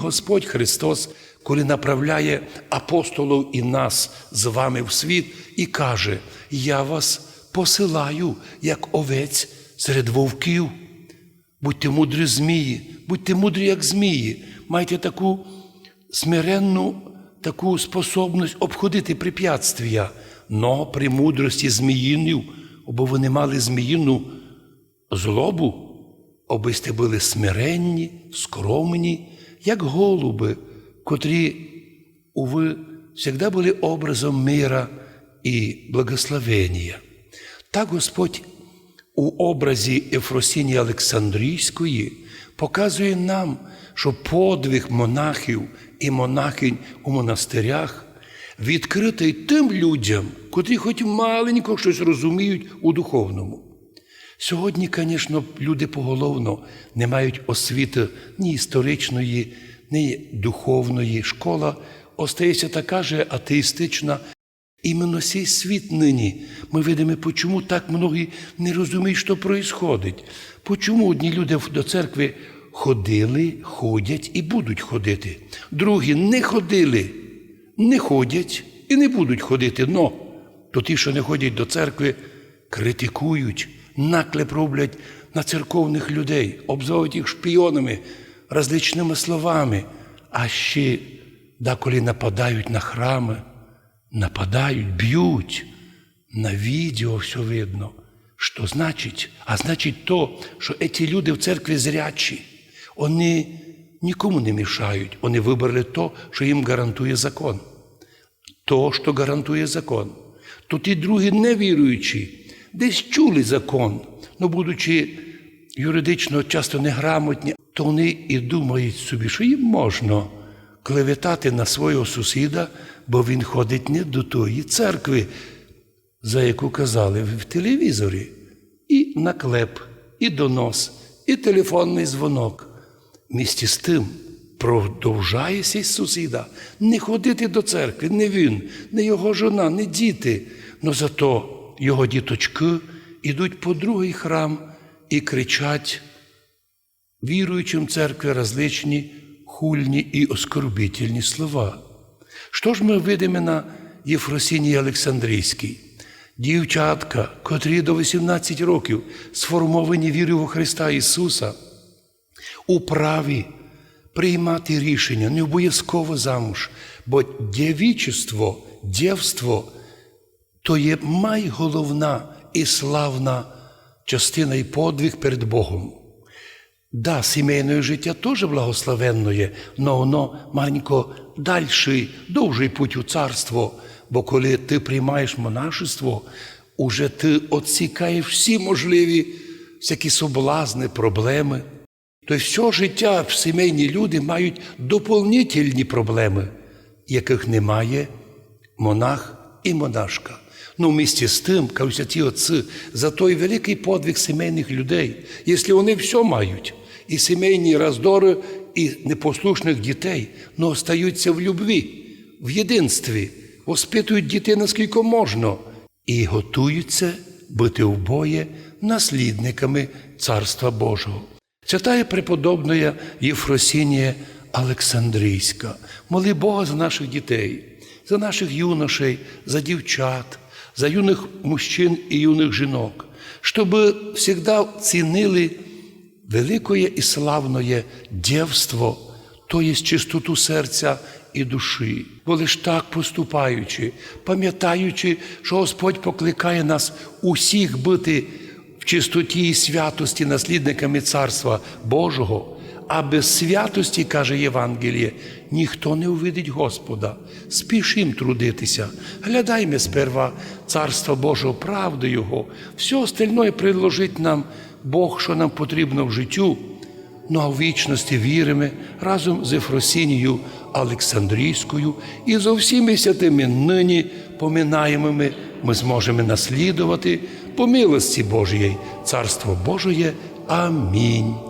Господь Христос, коли направляє апостолів і нас з вами в світ, і каже: Я вас посилаю, як овець серед вовків. Будьте мудрі змії, будьте мудрі, як змії, майте таку смиренну таку способність обходити препятствия, но при мудрості зміїнів, бо вони мали зміїну злобу, аби були смиренні, скромні, як голуби, котрі, уви, завжди були образом мира і благословення. Так Господь у образі Ефросінії Олександрійської показує нам, що подвиг монахів і монахинь у монастирях відкритий тим людям, котрі хоч маленько щось розуміють у духовному. Сьогодні, звісно, люди поголовно не мають освіти ні історичної, ні духовної. Школа остається така же атеїстична. Іменно цей світ нині ми видимо, чому так многі не розуміють, що відбувається. Чому одні люди до церкви ходили, ходять і будуть ходити. Другі не ходили, не ходять і не будуть ходити. Но то ті, що не ходять до церкви, критикують, наклеп роблять на церковних людей, обзовуть їх шпіонами, различними словами, а ще деколи нападають на храми, нападають, б'ють. На відео все видно. Що значить? А значить то, що ці люди в церкві зрячі, вони нікому не мішають. Вони вибрали то, що їм гарантує закон. То, що гарантує закон. То ті другі невіруючі, десь чули закон, але будучи юридично часто неграмотні, то вони і думають собі, що їм можна клеветати на свого сусіда, бо він ходить не до тої церкви, за яку казали в телевізорі, і наклеп, і донос, і телефонний дзвонок. Місті з тим продовжає сій сусіда не ходити до церкви, не він, не його жона, не діти. Но зато його діточки йдуть по другий храм і кричать віруючим церкві различні хульні і оскорбительні слова. Що ж ми видимо на Єфросінії Олександрійській? Дівчатка, котрі до 18 років сформовані вірою у Христа Ісуса, у праві приймати рішення, не обов'язково замуж, бо дівічество, дівство то є найголовна і славна частина і подвиг перед Богом. Да, сімейне життя теж благословенне, але воно маленько дальший, довший путь у царство. Бо коли ти приймаєш монашество, уже ти відсікаєш всі можливі всякі соблазни, проблеми. Тобто все життя сімейні люди мають доповнительні проблеми, яких немає монах і монашка. Ну, в місті з тим, кажуть ті отці, за той великий подвиг сімейних людей, якщо вони все мають, і сімейні роздори, і непослушних дітей, але остаються в любві, в єдинстві, воспитують дітей наскільки можна, і готуються бути вбоє наслідниками Царства Божого. Святая преподобная Єфросінія Олександрійська, моли Бога за наших дітей, за наших юношей, за дівчат, за юних мужчин і юних жінок, щоб завжди цінили великое і славное дівство, то є чистоту серця і душі, бо лиш так поступаючи, пам'ятаючи, що Господь покликає нас усіх бути в чистоті і святості наслідниками Царства Божого, а без святості, каже Євангеліє, ніхто не увидить Господа. Спішим трудитися, глядаймо сперва Царства Божого, правду Його, все остальное предложить нам Бог, що нам потрібно в життю. Ну а в вічності віримо разом з Ефросінією Олександрійською і зо всіми святими нині поминаємими ми зможемо наслідувати по милості Божої Царство Божоє. Амінь.